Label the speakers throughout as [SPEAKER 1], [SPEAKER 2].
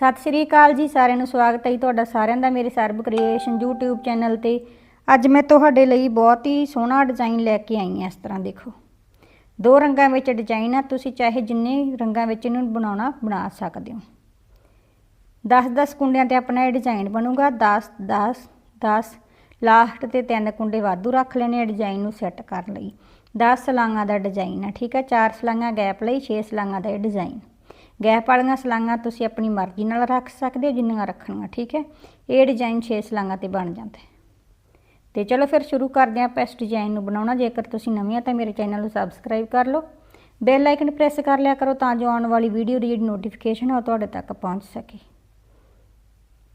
[SPEAKER 1] ਸਤਿ ਸ਼੍ਰੀ ਅਕਾਲ ਜੀ, ਸਾਰਿਆਂ ਨੂੰ ਸਵਾਗਤ ਹੈ ਜੀ ਤੁਹਾਡਾ ਸਾਰਿਆਂ ਦਾ ਮੇਰੇ ਸਰਬ ਕ੍ਰੀਏਸ਼ਨ YouTube ਚੈਨਲ ਤੇ। ਅੱਜ ਮੈਂ ਤੁਹਾਡੇ ਲਈ ਬਹੁਤ ਹੀ ਸੋਹਣਾ ਡਿਜ਼ਾਈਨ ਲੈ ਕੇ ਆਈ ਹਾਂ ਇਸ ਤਰ੍ਹਾਂ ਦੇਖੋ। ਦੋ ਰੰਗਾਂ ਵਿੱਚ ਡਿਜ਼ਾਈਨ ਆ, ਤੁਸੀਂ ਚਾਹੇ ਜਿੰਨੇ ਰੰਗਾਂ ਵਿੱਚ ਇਹਨੂੰ ਬਣਾਉਣਾ ਬਣਾ ਸਕਦੇ ਹੋ। 10-10 ਕੁੰਡਿਆਂ ਤੇ ਆਪਣਾ ਇਹ ਡਿਜ਼ਾਈਨ ਬਣੂਗਾ 10 10 10 ਲਾਸਟ ਤੇ ਤਿੰਨ ਕੁੰਡੇ ਵਾਧੂ ਰੱਖ ਲੈਣੇ ਆ ਡਿਜ਼ਾਈਨ ਨੂੰ ਸੈੱਟ ਕਰਨ ਲਈ। 10 ਸਲਾਂਗਾ ਦਾ ਡਿਜ਼ਾਈਨ ਆ, ਠੀਕ ਹੈ 4 ਸਲਾਂਗਾ ਗੈਪ ਲਈ 6 ਸਲਾਂਗਾ ਦਾ ਇਹ ਡਿਜ਼ਾਈਨ ਗੈਪ ਵਾਲੀਆਂ ਸਲਾਂਗਾ ਤੁਸੀਂ ਆਪਣੀ ਮਰਜ਼ੀ ਨਾਲ ਰੱਖ ਸਕਦੇ ਹੋ, ਜਿੰਨੀਆਂ ਰੱਖਣੀਆਂ, ਠੀਕ ਹੈ? ਇਹ ਡਿਜ਼ਾਈਨ 6 ਸਲਾਂਗਾ ਤੇ ਬਣ ਜਾਂਦਾ। ਹੈ ਤੇ ਚਲੋ ਫਿਰ ਸ਼ੁਰੂ ਕਰਦੇ ਹਾਂ ਆਪਾਂ ਡਿਜ਼ਾਈਨ ਨੂੰ ਬਣਾਉਣਾ। ਜੇਕਰ ਤੁਸੀਂ ਨਵੇਂ ਆ ਤਾਂ ਮੇਰੇ ਚੈਨਲ ਨੂੰ ਸਬਸਕ੍ਰਾਈਬ ਕਰ ਲਓ। ਬੈਲ ਆਈਕਨ ਪ੍ਰੈਸ ਕਰ ਲਿਆ ਕਰੋ ਤਾਂ ਜੋ ਆਉਣ ਵਾਲੀ ਵੀਡੀਓ ਦੀ ਜਿਹੜੀ ਨੋਟੀਫਿਕੇਸ਼ਨ ਹੈ ਉਹ ਤੁਹਾਡੇ ਤੱਕ ਪਹੁੰਚ ਸਕੇ।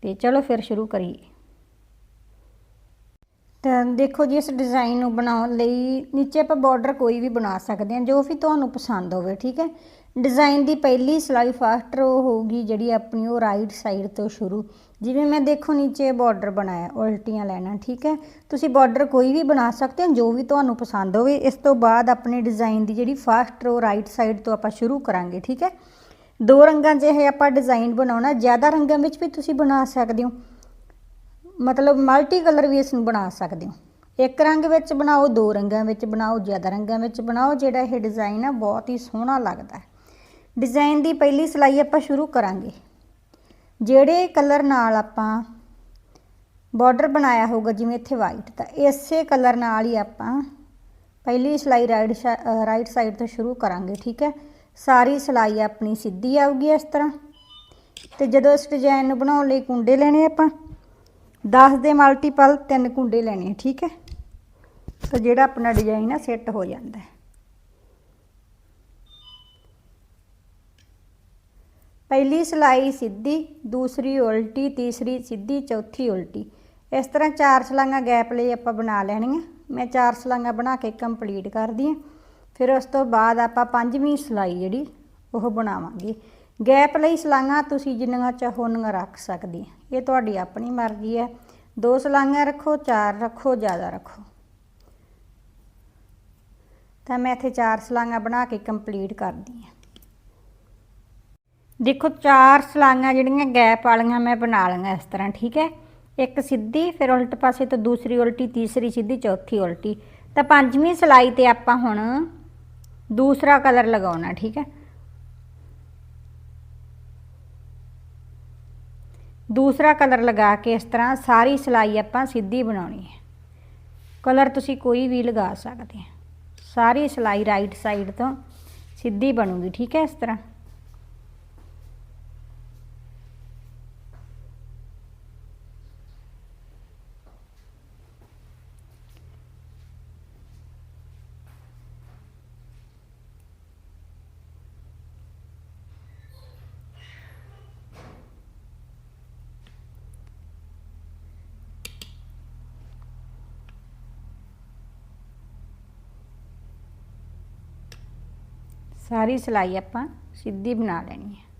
[SPEAKER 1] ਤੇ ਚਲੋ ਫਿਰ ਸ਼ੁਰੂ ਕਰੀਏ। ਤਾਂ ਦੇਖੋ ਜੀ, ਇਸ ਡਿਜ਼ਾਈਨ ਨੂੰ ਬਣਾਉਣ ਲਈ ਨੀਚੇ ਆਪਾਂ ਬਾਰਡਰ ਕੋਈ ਵੀ ਬਣਾ ਸਕਦੇ ਹਾਂ, ਜੋ ਵੀ ਤੁਹਾਨੂੰ ਪਸੰਦ ਹੋਵੇ, ਠੀਕ ਹੈ? ਡਿਜ਼ਾਈਨ ਦੀ ਪਹਿਲੀ ਸਲਾਈ ਫਸਟ ਰੋ ਹੋਊਗੀ ਜਿਹੜੀ ਆਪਣੀ ਉਹ ਰਾਈਟ ਸਾਈਡ ਤੋਂ ਸ਼ੁਰੂ। ਜਿਵੇਂ ਮੈਂ ਦੇਖੋ ਨੀਚੇ ਬਾਰਡਰ ਬਣਾਇਆ, ਉਲਟੀਆਂ ਲੈਣਾ, ਠੀਕ ਹੈ? ਤੁਸੀਂ ਬਾਰਡਰ ਕੋਈ ਵੀ ਬਣਾ ਸਕਦੇ ਹੋ, ਜੋ ਵੀ ਤੁਹਾਨੂੰ ਪਸੰਦ ਹੋਵੇ, ਇਸ ਤੋਂ ਬਾਅਦ ਆਪਣੇ ਡਿਜ਼ਾਈਨ ਦੀ ਜਿਹੜੀ ਫਾਸਟਰ ਉਹ ਰਾਈਟ ਸਾਈਡ ਤੋਂ ਆਪਾਂ ਸ਼ੁਰੂ ਕਰਾਂਗੇ, ਠੀਕ ਹੈ? ਦੋ ਰੰਗਾਂ 'ਚ ਇਹ ਆਪਾਂ ਡਿਜ਼ਾਈਨ ਬਣਾਉਣਾ, ਜ਼ਿਆਦਾ ਰੰਗਾਂ ਵਿੱਚ ਵੀ ਤੁਸੀਂ ਬਣਾ ਸਕਦੇ ਹੋ। ਮਤਲਬ ਮਲਟੀ ਕਲਰ ਵੀ ਇਸ ਨੂੰ ਬਣਾ ਸਕਦੇ ਹੋ। ਇੱਕ ਰੰਗ ਵਿੱਚ ਬਣਾਓ, ਦੋ ਰੰਗਾਂ ਵਿੱਚ ਬਣਾਓ, ਜ਼ਿਆਦਾ ਰੰਗਾਂ ਵਿੱਚ ਬਣਾਓ, ਜਿਹੜਾ ਇਹ ਡਿਜ਼ਾਈਨ ਆ, ਬਹੁਤ ਹੀ ਸੋਹਣਾ ਲੱਗਦਾ ਹੈ। ਡਿਜ਼ਾਈਨ ਦੀ ਪਹਿਲੀ ਸਿਲਾਈ ਆਪਾਂ ਸ਼ੁਰੂ ਕਰਾਂਗੇ। ਜਿਹੜੇ ਕਲਰ ਨਾਲ ਆਪਾਂ ਬਾਰਡਰ ਬਣਾਇਆ ਹੋਊਗਾ, ਜਿਵੇਂ ਇੱਥੇ ਵਾਈਟ ਤਾਂ ਇਸੇ ਕਲਰ ਨਾਲ ਹੀ ਆਪਾਂ ਪਹਿਲੀ ਸਲਾਈ ਰਾਈਟ ਰਾਈਟ ਸਾਈਡ ਤੋਂ ਸ਼ੁਰੂ ਕਰਾਂਗੇ, ਠੀਕ ਹੈ? ਸਾਰੀ ਸਿਲਾਈ ਆਪਣੀ ਸਿੱਧੀ ਆਊਗੀ ਇਸ ਤਰ੍ਹਾਂ। ਤੇ ਜਦੋਂ ਇਸ ਡਿਜ਼ਾਈਨ ਨੂੰ ਬਣਾਉਣ ਲਈ ਕੁੰਡੇ ਲੈਣੇ ਆਪਾਂ 10 ਦੇ ਮਲਟੀਪਲ ਤਿੰਨ ਕੁੰਡੇ ਲੈਣੇ ਆ, ਠੀਕ ਹੈ? ਤਾਂ ਜਿਹੜਾ ਆਪਣਾ ਡਿਜ਼ਾਈਨ ਆ ਸੈੱਟ ਹੋ ਜਾਂਦਾ ਹੈ। ਪਹਿਲੀ ਸਲਾਈ ਸਿੱਧੀ ਦੂਸਰੀ ਉਲਟੀ ਤੀਸਰੀ ਸਿੱਧੀ ਚੌਥੀ ਉਲਟੀ। ਇਸ ਤਰ੍ਹਾਂ ਚਾਰ ਸਲਾਈਆਂ ਗੈਪ ਲਈ ਆਪਾਂ ਬਣਾ ਲੈਣੀਆਂ। ਮੈਂ ਚਾਰ ਸਲਾਈਆਂ ਬਣਾ ਕੇ ਕੰਪਲੀਟ ਕਰਦੀ ਹਾਂ। ਫਿਰ ਉਸ ਤੋਂ ਬਾਅਦ ਆਪਾਂ ਪੰਜਵੀਂ ਸਲਾਈ ਜਿਹੜੀ ਉਹ ਬਣਾਵਾਂਗੇ। ਗੈਪ ਲਈ ਸਲਾਈਆਂ ਤੁਸੀਂ ਜਿੰਨੀਆਂ ਚਾਹੋ ਉਨੀਆਂ ਰੱਖ ਸਕਦੇ ਇਹ ਤੁਹਾਡੀ ਆਪਣੀ ਮਰਜ਼ੀ ਹੈ। ਦੋ ਸਲਾਈਆਂ ਰੱਖੋ, ਚਾਰ ਰੱਖੋ, ਜ਼ਿਆਦਾ ਰੱਖੋ। ਤਾਂ ਮੈਂ ਇੱਥੇ ਚਾਰ ਸਲਾਈਆਂ ਬਣਾ ਕੇ ਕੰਪਲੀਟ ਕਰਦੀ ਹਾਂ। ਦੇਖੋ, ਚਾਰ ਸਲਾਈਆਂ ਜਿਹੜੀਆਂ ਗੈਪ ਵਾਲੀਆਂ ਮੈਂ ਬਣਾ ਲਈਆਂ ਇਸ ਤਰ੍ਹਾਂ, ਠੀਕ ਹੈ? ਇੱਕ ਸਿੱਧੀ, ਫਿਰ ਉਲਟ ਪਾਸੇ ਤੋਂ ਦੂਸਰੀ ਉਲਟੀ, ਤੀਸਰੀ ਸਿੱਧੀ, ਚੌਥੀ ਉਲਟੀ। ਤਾਂ ਪੰਜਵੀਂ ਸਲਾਈ ਤੇ ਆਪਾਂ ਹੁਣ ਦੂਸਰਾ ਕਲਰ ਲਗਾਉਣਾ, ਠੀਕ ਹੈ? ਦੂਸਰਾ ਕਲਰ ਲਗਾ ਕੇ ਇਸ ਤਰ੍ਹਾਂ ਸਾਰੀ ਸਿਲਾਈ ਆਪਾਂ ਸਿੱਧੀ ਬਣਾਉਣੀ ਹੈ। ਕਲਰ ਤੁਸੀਂ ਕੋਈ ਵੀ ਲਗਾ ਸਕਦੇ ਆ ਸਾਰੀ ਸਿਲਾਈ ਰਾਈਟ ਸਾਈਡ ਤੋਂ ਸਿੱਧੀ ਬਣੂਗੀ, ਠੀਕ ਹੈ, ਇਸ ਤਰ੍ਹਾਂ। ਸਾਰੀ ਸਿਲਾਈ ਆਪਾਂ ਸਿੱਧੀ ਬਣਾ ਲੈਣੀ ਹੈ।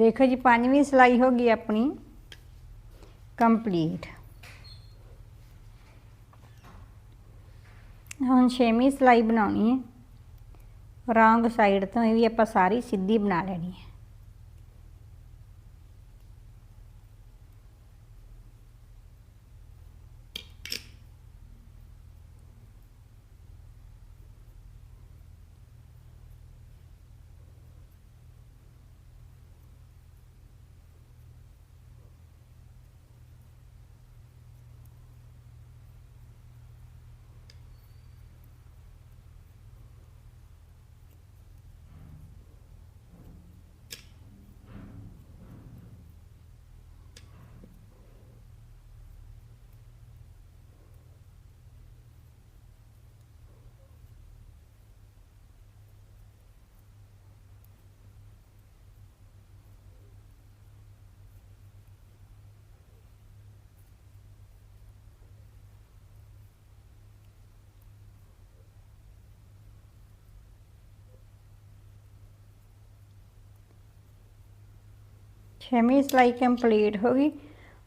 [SPEAKER 1] ਦੇਖੋ ਜੀ, ਪੰਜਵੀਂ ਸਿਲਾਈ ਹੋ ਗਈ ਆਪਣੀ। ਕੰਪਲੀਟ। ਹੁਣ ਛੇਵੀਂ ਸਿਲਾਈ ਬਣਾਉਣੀ ਹੈ। ਰੌਂਗ ਸਾਈਡ ਤੋਂ ਇਹ ਵੀ ਆਪਾਂ ਸਾਰੀ ਸਿੱਧੀ ਬਣਾ ਲੈਣੀ ਹੈ। ਛੇਵੀਂ ਸਿਲਾਈ ਕੰਪਲੀਟ ਹੋ ਗਈ।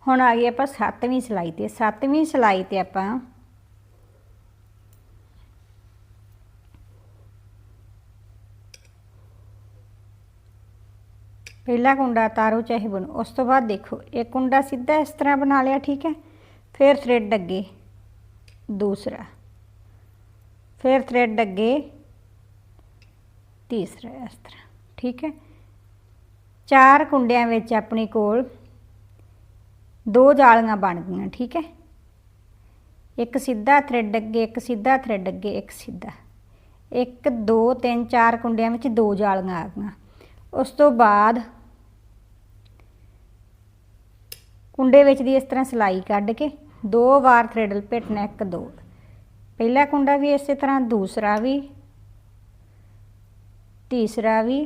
[SPEAKER 1] ਹੁਣ ਆ ਗਈ ਆਪਾਂ ਸੱਤਵੀਂ ਸਿਲਾਈ ਤੇ। ਸੱਤਵੀਂ ਸਿਲਾਈ ਤੇ ਆਪਾਂ ਪਹਿਲਾ ਕੁੰਡਾ ਤਾਰੋ ਚਾਹੇ ਬਣੋ। ਉਸ ਤੋਂ ਬਾਅਦ ਦੇਖੋ ਇੱਕ ਕੁੰਡਾ ਸਿੱਧਾ ਇਸ ਤਰ੍ਹਾਂ ਬਣਾ ਲਿਆ, ਠੀਕ ਹੈ। ਫਿਰ ਥ੍ਰੈਡ ਅੱਗੇ, ਦੂਸਰਾ। ਫਿਰ ਥ੍ਰੈਡ ਅੱਗੇ, ਤੀਸਰਾ, ਇਸ ਤਰ੍ਹਾਂ, ਠੀਕ ਹੈ। ਚਾਰ ਕੁੰਡਿਆਂ ਵਿੱਚ ਆਪਣੇ ਕੋਲ ਦੋ ਜਾਲੀਆਂ ਬਣ ਗਈਆਂ, ਠੀਕ ਹੈ? ਇੱਕ ਸਿੱਧਾ ਥ੍ਰੈਡ ਅੱਗੇ, ਇੱਕ ਸਿੱਧਾ ਥ੍ਰੈਡ ਅੱਗੇ, ਇੱਕ ਸਿੱਧਾ। 1 2 3 4 ਕੁੰਡਿਆਂ ਵਿੱਚ ਦੋ ਜਾਲੀਆਂ ਆ ਗਈਆਂ। ਉਸ ਤੋਂ ਬਾਅਦ ਕੁੰਡੇ ਵਿੱਚ ਦੀ ਇਸ ਤਰ੍ਹਾਂ ਸਿਲਾਈ ਕੱਢ ਕੇ ਦੋ ਵਾਰ ਥ੍ਰੈਡ ਲਪੇਟਣਾ ਇੱਕ, ਦੋ। ਪਹਿਲਾ ਕੁੰਡਾ ਵੀ ਇਸੇ ਤਰ੍ਹਾਂ, ਦੂਸਰਾ ਵੀ, ਤੀਸਰਾ ਵੀ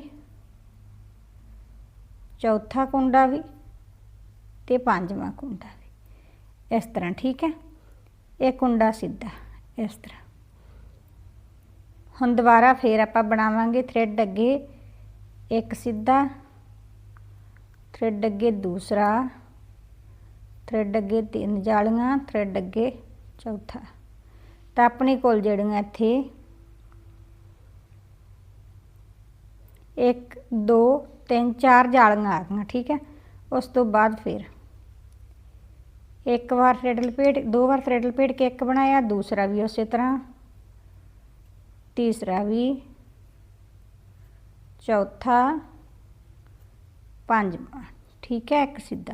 [SPEAKER 1] ਚੌਥਾ ਕੁੰਡਾ ਵੀ ਤੇ ਪੰਜਵਾਂ ਕੁੰਡਾ ਵੀ। ਇਸ ਤਰ੍ਹਾਂ ਠੀਕ ਹੈ? ਇਹ ਕੁੰਡਾ ਸਿੱਧਾ, ਇਸ ਤਰ੍ਹਾਂ। ਹੁਣ ਦੁਬਾਰਾ ਫੇਰ ਆਪਾਂ ਬਣਾਵਾਂਗੇ ਥ੍ਰੈਡ ਅੱਗੇ ਇੱਕ ਸਿੱਧਾ ਥ੍ਰੈਡ ਅੱਗੇ ਦੂਸਰਾ ਥ੍ਰੈਡ ਅੱਗੇ ਤਿੰਨ ਜਾਲੀਆਂ ਥ੍ਰੈਡ ਅੱਗੇ ਚੌਥਾ। ਤਾਂ ਆਪਣੇ ਕੋਲ ਜਿਹੜੀਆਂ ਇੱਥੇ 1 2 3 4 ਜਾਲੀਆਂ ਆ ਗਈਆਂ, ਠੀਕ ਹੈ? ਉਸ ਤੋਂ ਬਾਅਦ ਫਿਰ ਇੱਕ ਵਾਰ ਥ੍ਰੈਡ ਲਪੇਟ ਦੋ ਵਾਰ ਥ੍ਰੈਡ ਲਪੇਟ ਕੇ ਇੱਕ ਬਣਾਇਆ, ਦੂਸਰਾ ਵੀ ਉਸੇ ਤਰ੍ਹਾਂ, ਤੀਸਰਾ ਵੀ ਚੌਥਾ ਪੰਜਵਾਂ, ਠੀਕ ਹੈ? ਇੱਕ ਸਿੱਧਾ।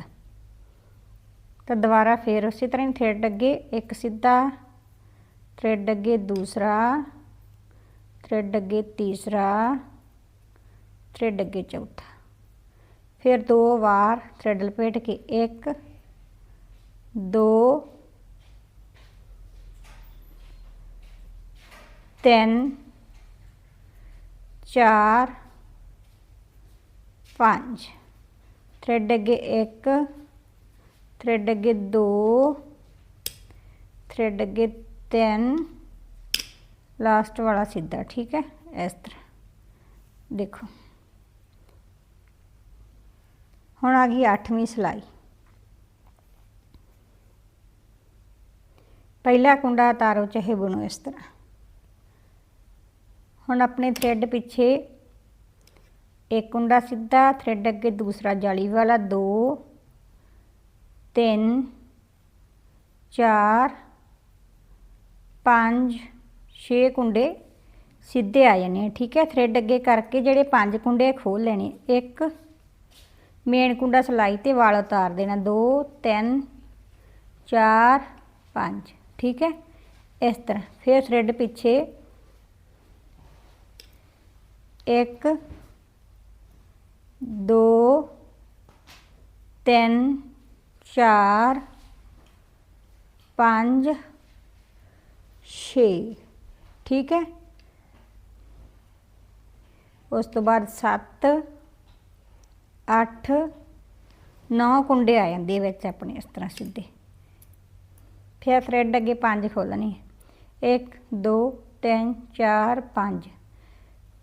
[SPEAKER 1] ਤਾਂ ਦੁਬਾਰਾ ਫੇਰ ਉਸੇ ਤਰ੍ਹਾਂ ਹੀ ਥ੍ਰੈਡ ਅੱਗੇ, ਇੱਕ ਸਿੱਧਾ, ਥ੍ਰੈਡ ਅੱਗੇ ਦੂਸਰਾ, ਥ੍ਰੈਡ ਅੱਗੇ ਤੀਸਰਾ ਥ੍ਰੈਡ ਅੱਗੇ ਚੌਥਾ ਫਿਰ ਦੋ ਵਾਰ ਥ੍ਰੈਡ ਲਪੇਟ ਕੇ ਇੱਕ ਦੋ ਤਿੰਨ ਚਾਰ ਪੰਜ ਥ੍ਰੈਡ ਅੱਗੇ ਇੱਕ ਥ੍ਰੈਡ ਅੱਗੇ ਦੋ ਥ੍ਰੈਡ ਅੱਗੇ ਤਿੰਨ ਲਾਸਟ ਵਾਲਾ ਸਿੱਧਾ ਠੀਕ ਹੈ ਇਸ ਤਰ੍ਹਾਂ ਦੇਖੋ ਹੁਣ ਆ ਗਈ 8ਵੀਂ ਸਿਲਾਈ। ਪਹਿਲਾ ਕੁੰਡਾ ਤਾਰੋ ਚਾਹੇ ਬਣੋ ਇਸ ਤਰ੍ਹਾਂ। ਹੁਣ ਆਪਣੇ ਥ੍ਰੈਡ ਪਿੱਛੇ ਇੱਕ ਕੁੰਡਾ ਸਿੱਧਾ, ਥ੍ਰੈਡ ਅੱਗੇ ਦੂਸਰਾ ਜਾਲੀ ਵਾਲਾ 2 3 4 5 6 ਕੁੰਡੇ ਸਿੱਧੇ ਆ ਜਾਣੇ ਠੀਕ ਹੈ? ਥ੍ਰੈਡ ਅੱਗੇ ਕਰਕੇ ਜਿਹੜੇ ਪੰਜ ਕੁੰਡੇ ਖੋਲ ਲੈਣੇ, ਇੱਕ ਮੇਨ ਕੁੰਡਾ ਸਲਾਈ ਤੇ ਵਾਲ ਉਤਾਰ ਦੇਣਾ। 2 3 4 5 ਠੀਕ ਹੈ? ਇਸ ਤਰ੍ਹਾਂ। ਫਿਰ ਥ੍ਰੈਡ ਪਿੱਛੇ ਇੱਕ, ਦੋ, ਤਿੰਨ, ਚਾਰ, ਪੰਜ, ਛੇ। ਠੀਕ ਹੈ? ਉਸ ਤੋਂ ਬਾਅਦ 7 8 9 ਕੁੰਡੇ ਆ ਜਾਂਦੇ ਵਿੱਚ ਆਪਣੇ, ਇਸ ਤਰ੍ਹਾਂ ਸਿੱਧੇ। ਫਿਰ ਥ੍ਰੈਡ ਅੱਗੇ ਪੰਜ ਖੋਲਣੇ 1 2 3 4 5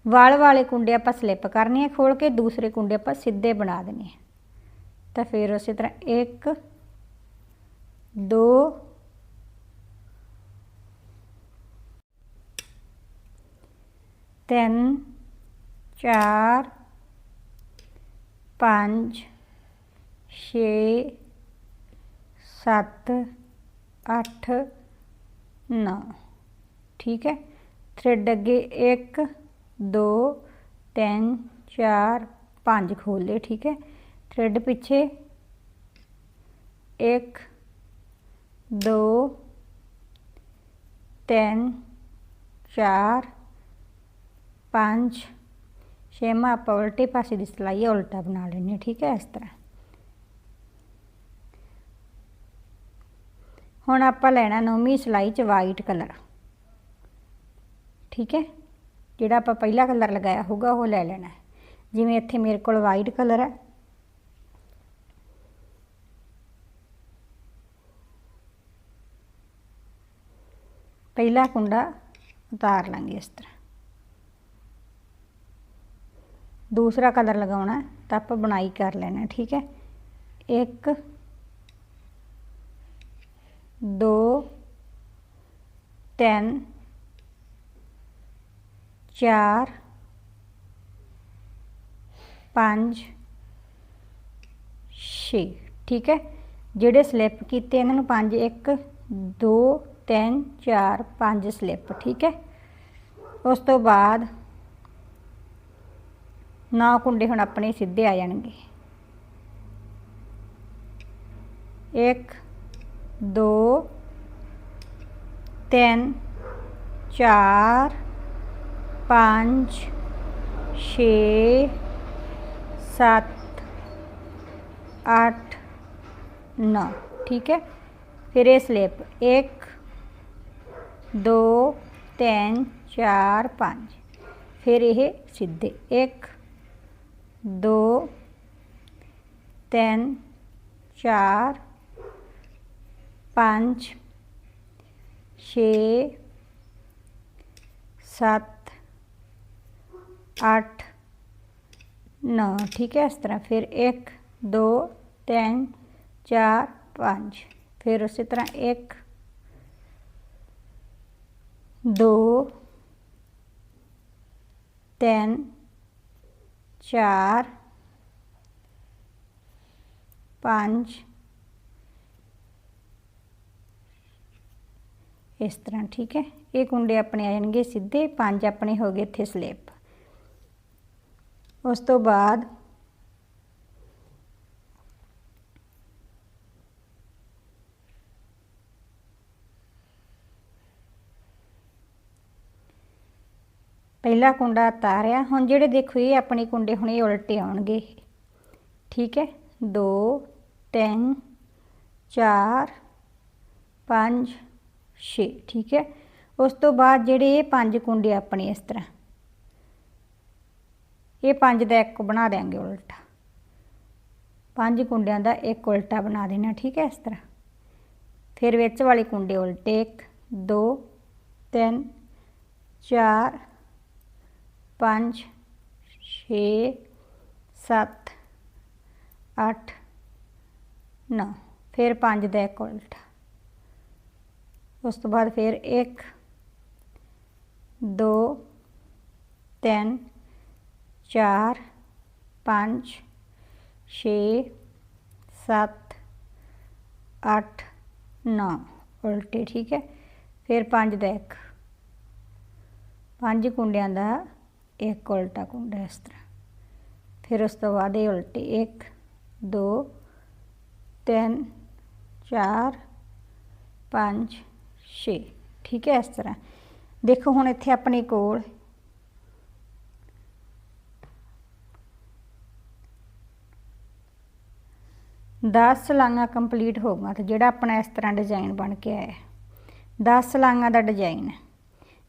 [SPEAKER 1] ਵਾਲ ਵਾਲੇ ਕੁੰਡੇ ਆਪਾਂ ਸਲਿੱਪ ਕਰਨੇ ਆ ਖੋਲ ਕੇ, ਦੂਸਰੇ ਕੁੰਡੇ ਆਪਾਂ ਸਿੱਧੇ ਬਣਾ ਦੇਣੇ ਆ। ਤਾਂ ਫਿਰ ਉਸੇ ਤਰ੍ਹਾਂ 1 2 ਤਿੰਨ, ਚਾਰ ਪੰਜ ਛੇ ਸੱਤ ਅੱਠ ਨੌ ਠੀਕ ਹੈ ਥ੍ਰੈਡ ਅੱਗੇ 1 2 3 4 5 ਖੋਲ ਲਏ ਠੀਕ ਹੈ ਥ੍ਰੈਡ ਪਿੱਛੇ 1 2 3 4 5 ਛੇਵਾਂ ਆਪਾਂ ਉਲਟੇ ਪਾਸੇ ਦੀ ਸਿਲਾਈ ਉਲਟਾ ਬਣਾ ਲੈਣੀ ਠੀਕ ਹੈ, ਇਸ ਤਰ੍ਹਾਂ। ਹੁਣ ਆਪਾਂ ਲੈਣਾ ਨੌਵੀਂ ਸਿਲਾਈ 'ਚ ਵਾਈਟ ਕਲਰ ਠੀਕ ਹੈ, ਜਿਹੜਾ ਆਪਾਂ ਪਹਿਲਾ ਕਲਰ ਲਗਾਇਆ ਹੋਊਗਾ, ਉਹ ਲੈ ਲੈਣਾ ਜਿਵੇਂ ਇੱਥੇ ਮੇਰੇ ਕੋਲ ਵਾਈਟ ਕਲਰ ਹੈ। ਪਹਿਲਾ ਕੁੰਡਾ ਉਤਾਰ ਲਾਂਗੇ ਇਸ ਤਰ੍ਹਾਂ। ਦੂਸਰਾ ਕਲਰ ਲਗਾਉਣਾ ਹੈ, ਤਾਂ ਆਪਾਂ ਬਣਾਈ ਕਰ ਲੈਣਾ ਠੀਕ ਹੈ। 1 2 3 4 5 6 ਠੀਕ ਹੈ। ਜਿਹੜੇ ਸਲਿੱਪ ਕੀਤੇ ਇਹਨਾਂ ਨੂੰ 5 1 2 3 4 5 ਸਲਿੱਪ ਠੀਕ ਹੈ। ਉਸ ਤੋਂ ਬਾਅਦ ਨੌ ਕੁੰਡੇ ਹੁਣ ਆਪਣੇ ਸਿੱਧੇ ਆ ਜਾਣਗੇ। 1 2 3 4 5 6 7 8 9 ਠੀਕ ਹੈ? ਫਿਰ ਇਹ ਸਲਿੱਪ 1 2 3 4 5 ਫਿਰ ਇਹ ਸਿੱਧੇ। 1 2 3 4 5 6 7 8 9 ਠੀਕ ਹੈ ਇਸ ਤਰ੍ਹਾਂ ਫਿਰ 1 2 3 4 5 ਫਿਰ ਉਸੇ ਤਰ੍ਹਾਂ 1 2 3 4 5 ਇਸ ਤਰ੍ਹਾਂ ਠੀਕ ਹੈ ਇਹ ਕੁੰਡੇ ਆਪਣੇ ਆ ਜਾਣਗੇ ਸਿੱਧੇ ਪੰਜ ਆਪਣੇ ਹੋ ਗਏ ਇੱਥੇ ਸਲਿੱਪ ਉਸ ਤੋਂ ਬਾਅਦ ਪਹਿਲਾ ਕੁੰਡਾ ਤਾਰਿਆ ਹੁਣ ਜਿਹੜੇ ਦੇਖੋ ਇਹ ਆਪਣੇ ਕੁੰਡੇ ਹੁਣ ਇਹ ਉਲਟੇ ਆਉਣਗੇ ਠੀਕ ਹੈ? 2 3 4 5 6 ਠੀਕ ਹੈ? ਉਸ ਤੋਂ ਬਾਅਦ ਜਿਹੜੇ ਇਹ ਪੰਜ ਕੁੰਡੇ ਆਪਣੇ ਇਸ ਤਰ੍ਹਾਂ। ਇਹ ਪੰਜ ਦਾ ਇੱਕ ਬਣਾ ਦੇਾਂਗੇ ਉਲਟਾ। ਪੰਜ ਕੁੰਡਿਆਂ ਦਾ ਇੱਕ ਉਲਟਾ ਬਣਾ ਦੇਣਾ, ਠੀਕ ਹੈ? ਇਸ ਤਰ੍ਹਾਂ। ਫਿਰ ਵਿੱਚ ਵਾਲੇ ਕੁੰਡੇ ਉਲਟੇ 1 2 3 4 5 6 7 8 9 ਫਿਰ ਪੰਜ ਦਾ ਇੱਕ ਉਲਟਾ। ਉਸ ਤੋਂ ਬਾਅਦ ਫਿਰ 1 2 3 4 5 6 7 8 9 ਉਲਟੇ, ਠੀਕ ਹੈ? ਫਿਰ ਪੰਜ ਦਾ ਇੱਕ। ਪੰਜ ਕੁੰਡਿਆਂ ਦਾ ਇੱਕ ਉਲਟਾ ਕੁੰਡਾ ਇਸ ਤਰ੍ਹਾਂ ਫਿਰ ਉਸ ਤੋਂ ਬਾਅਦ ਇਹ ਉਲਟੇ 1 2 3 4 5 6 ਠੀਕ ਹੈ ਇਸ ਤਰ੍ਹਾਂ ਦੇਖੋ ਹੁਣ ਇੱਥੇ ਆਪਣੇ ਕੋਲ ਦਸ ਸਲਾਂਗਾ ਕੰਪਲੀਟ ਹੋ ਗਈਆਂ ਤੇ ਜਿਹੜਾ ਆਪਣਾ ਇਸ ਤਰ੍ਹਾਂ ਡਿਜ਼ਾਈਨ ਬਣ ਕੇ ਆਇਆ 10 ਸਲਾਂਗਾ ਦਾ ਡਿਜ਼ਾਈਨ ਹੈ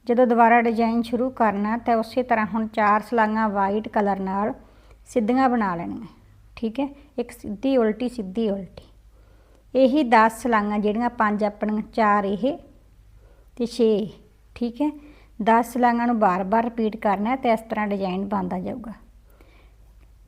[SPEAKER 1] ਜਦੋਂ ਦੁਬਾਰਾ ਡਿਜ਼ਾਈਨ ਸ਼ੁਰੂ ਕਰਨਾ ਤਾਂ ਉਸੇ ਤਰ੍ਹਾਂ ਹੁਣ ਚਾਰ ਸਲਾਂਗਾ ਵਾਈਟ ਕਲਰ ਨਾਲ ਸਿੱਧੀਆਂ ਬਣਾ ਲੈਣੀਆਂ। ਠੀਕ ਹੈ? ਇੱਕ ਸਿੱਧੀ ਉਲਟੀ ਸਿੱਧੀ ਉਲਟੀ। ਇਹੀ 10 ਸਲਾਂਗਾ ਜਿਹੜੀਆਂ ਪੰਜ ਆਪਣੀਆਂ, ਚਾਰ ਇਹ ਤੇ 6 ਠੀਕ ਹੈ? 10 ਸਲਾਂਗਾ ਨੂੰ ਬਾਰ-ਬਾਰ ਰਿਪੀਟ ਕਰਨਾ ਤੇ ਇਸ ਤਰ੍ਹਾਂ ਡਿਜ਼ਾਈਨ ਬਣਦਾ ਜਾਊਗਾ।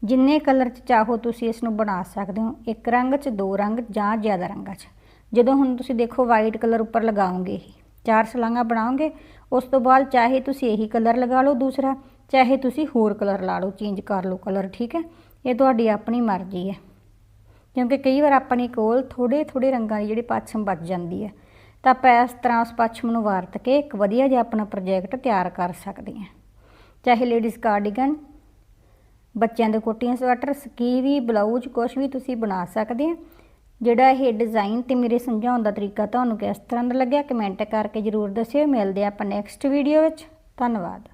[SPEAKER 1] ਜਿੰਨੇ ਕਲਰ ਚ ਚਾਹੋ ਤੁਸੀਂ ਇਸ ਨੂੰ ਬਣਾ ਸਕਦੇ ਹੋ। ਇੱਕ ਰੰਗ ਚ, ਦੋ ਰੰਗ ਜਾਂ ਜ਼ਿਆਦਾ ਰੰਗਾਂ ਚ। ਜਦੋਂ ਹੁਣ ਤੁਸੀਂ ਦੇਖੋ ਵਾਈਟ ਕਲਰ ਉੱਪਰ ਲਗਾਓਗੇ ਚਾਰ ਸਲਾਂਗਾ ਬਣਾਓਗੇ, ਉਸ ਤੋਂ ਬਾਅਦ ਚਾਹੇ ਤੁਸੀਂ ਇਹੀ ਕਲਰ ਲਗਾ ਲਓ ਦੂਸਰਾ, ਚਾਹੇ ਤੁਸੀਂ ਹੋਰ ਕਲਰ ਲਾ ਲਓ, ਚੇਂਜ ਕਰ ਲਓ ਕਲਰ, ਠੀਕ ਹੈ? ਇਹ ਤੁਹਾਡੀ ਆਪਣੀ ਮਰਜ਼ੀ ਹੈ। ਕਿਉਂਕਿ ਕਈ ਵਾਰ ਆਪਣੇ ਕੋਲ ਥੋੜੇ ਥੋੜੇ ਰੰਗਾਂ ਦੀ ਜਿਹੜੀ ਪਾਛਮ ਬਚ ਜਾਂਦੀ ਹੈ। ਤਾਂ ਆਪਾਂ ਇਸ ਤਰ੍ਹਾਂ ਉਸ ਪਾਛਮ ਨੂੰ ਵਰਤ ਕੇ ਇੱਕ ਵਧੀਆ ਜਿਹਾ ਆਪਣਾ ਪ੍ਰੋਜੈਕਟ ਤਿਆਰ ਕਰ ਸਕਦੇ ਹਾਂ। ਚਾਹੇ ਲੇਡੀਜ਼ ਕਾਰਡੀਗਨ ਬੱਚਿਆਂ ਦੇ ਕੋਟੀਆਂ ਸਵੈਟਰ ਸਕੀਵੀ ਬਲਾਊਜ਼ ਕੁਝ ਵੀ ਤੁਸੀਂ ਬਣਾ ਸਕਦੇ ਆ ਜਿਹੜਾ ਇਹ ਡਿਜ਼ਾਈਨ ਤੇ ਮੇਰੇ ਸਮਝਾਉਣ ਦਾ ਤਰੀਕਾ ਤੁਹਾਨੂੰ ਕਿਸ ਤਰ੍ਹਾਂ ਦਾ ਲੱਗਿਆ ਕਮੈਂਟ ਕਰਕੇ ਜਰੂਰ ਦੱਸਿਓ। ਮਿਲਦੇ ਆਪਾਂ ਨੈਕਸਟ ਵੀਡੀਓ ਵਿੱਚ। ਧੰਨਵਾਦ।